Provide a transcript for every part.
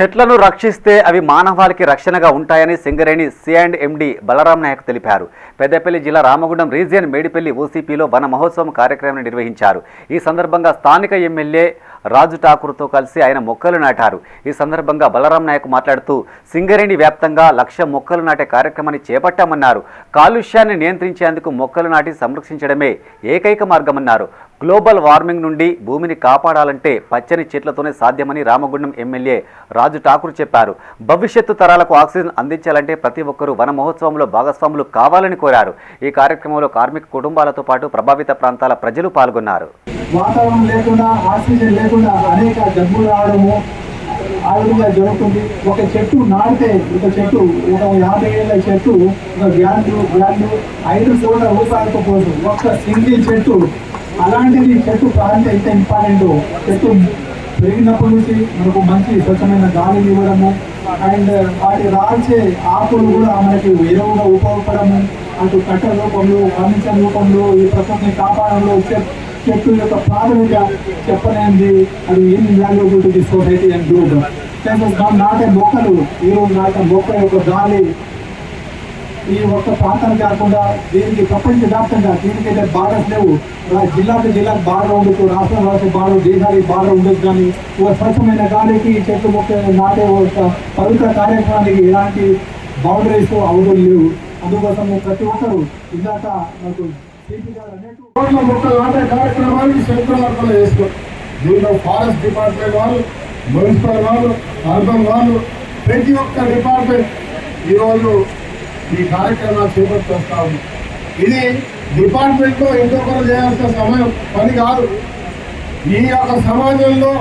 చెట్లను రక్షిస్తే అవి మానవాళికి రక్షణగా ఉంటాయని Singareni C and MD Balaram Naik తెలిపారు. పెద్దపల్లి జిల్లా రామగుండం రీజియన్ మేడిపల్లి ఓసీపీలో వన మహోత్సవం కార్యక్రమాన్ని నిర్వహించారు. ఈ సందర్భంగా స్థానిక ఎమ్మెల్యే రాజు ఠాకూర్తో కలిసి ఆయన మొక్కలు నాటారు. ఈ సందర్భంగా బలరాం నాయక్ మాట్లాడుతూ సింగరేణి వ్యాప్తంగా లక్ష మొక్కలు నాటే కార్యక్రమాన్ని చేపట్టామన్నారు. కాలుష్యాన్ని నియంత్రించేందుకు మొక్కలు నాటి సంరక్షించడమే ఏకైక మార్గమన్నారు. గ్లోబల్ వార్మింగ్ నుండి భూమిని కాపాడాలంటే పచ్చని చెట్లతోనే సాధ్యమని రామగుండం ఎమ్మెల్యే రాజు ఠాకూర్ చెప్పారు. భవిష్యత్తు తరాలకు ఆక్సిజన్ అందించాలంటే ప్రతి ఒక్కరూ వన మహోత్సవంలో భాగస్వాములు కావాలని కోరారు. ఈ కార్యక్రమంలో కార్మిక కుటుంబాలతో పాటు ప్రభావిత ప్రాంతాల ప్రజలు పాల్గొన్నారు. వాతావరణం లేకుండా ఆక్సిజన్ లేకుండా అనేక జబ్బులు రావడము ఆ విధంగా జరుగుతుంది. ఒక చెట్టు నాటితే ఒక చెట్టు ఒక యాభై ఏళ్ళ చెట్టు ఒక గ్రాండ్లు గ్రాండ్లు ఐదు కోట్ల రూపాయలకు పోదు ఒక్క సింగిల్ చెట్టు అలాంటిది చెట్టు ప్రాంతం ఎంత ఇంపార్టెంట్ చెట్టు పెరిగినప్పటి నుంచి మనకు మంచి స్వచ్ఛమైన గాలి ఇవ్వడము అండ్ వాటి రాల్చే ఆకులు కూడా మనకి ఎరువుగా ఉపయోగపడము అటు కట్ట రూపంలో ఫర్నిచర్ రూపంలో ఈ ప్రకృతిని కాపాడంలో చెట్- చెట్టు యొక్క ప్రాథమిక చెప్పలేనిది అది ఏం valuable to the and group నాటే మొక్కలు. ఈ నాటే మొక్క యొక్క గాలి. ఈ ఒక్క ప్రాంతం కాకుండా దీనికి ప్రపంచ వ్యాప్తంగా దీనికైతే బార్డర్స్ లేవు. జిల్లాకి జిల్లాకు బార్డర్ ఉండొచ్చు. రాష్ట్రం రాష్ట్ర బార్డర్ దేశానికి బార్డర్ ఉండొచ్చు. కానీ ఒక స్వచ్ఛమైన గాలికి చెట్టు మొక్క నాటే ఒక పవిత్ర కార్యక్రమానికి ఎలాంటి బౌండరీస్ అవడం లేవు. అందుకోసం ప్రతి ఒక్కరు ఇందాక నాకు కోట్ల మొక్కలు నాటే కార్యక్రమానికి శంకురార్పణ చేసుకో దీనిలో ఫారెస్ట్ డిపార్ట్మెంట్ వాళ్ళు మున్సిపల్ వాళ్ళు అర్బన్ వాళ్ళు ప్రతి ఒక్క డిపార్ట్మెంట్ ఈరోజు ఈ కార్యక్రమాలు చేపట్టుకొస్తా ఉంది. ఇది డిపార్ట్మెంట్లో ఇంకొకరు చేయాల్సిన సమయం పని కాదు. ఈ యొక్క సమాజంలో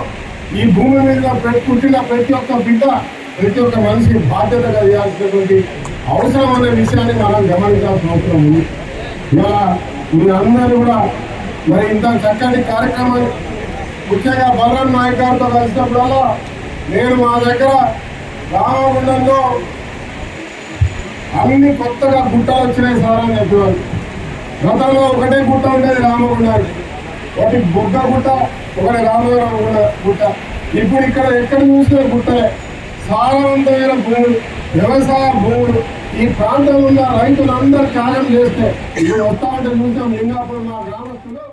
ఈ భూమి మీద పె- పుట్టిన ప్రతి ఒక్క బిడ్డ ప్రతి ఒక్క మనిషి బాధ్యతగా చేయాల్సినటువంటి అవసరం అనే విషయాన్ని మనం గమనించాల్సిన అవసరం ఉంది. ఇలా మీరందరూ కూడా మరి ఇంత చక్కటి కార్యక్రమం ముఖ్యంగా బలరాం నాయక్ గారితో కలిసినప్పుడల్లా నేను మా దగ్గర రామగుండంలో అన్ని కొత్తగా గుట్టలు వచ్చినాయి సార్ అని చెప్పేవాళ్ళు. గతంలో ఒకటే గుట్ట ఉండేది రామగుండానికి ఒకటి బుగ్గ గుట్ట ఒకటి రామగుండ గుట్ట. ఇప్పుడు ఇక్కడ ఎక్కడ చూసిన గుట్టలే. సారవంతమైన భూములు వ్యవసాయ భూములు ఈ ప్రాంతంలో ఉన్న రైతులందరూ త్యాగం చేస్తే. ఇప్పుడు వస్తా ఉంటే చూసాం లింగాపురం మా గ్రామస్తులు.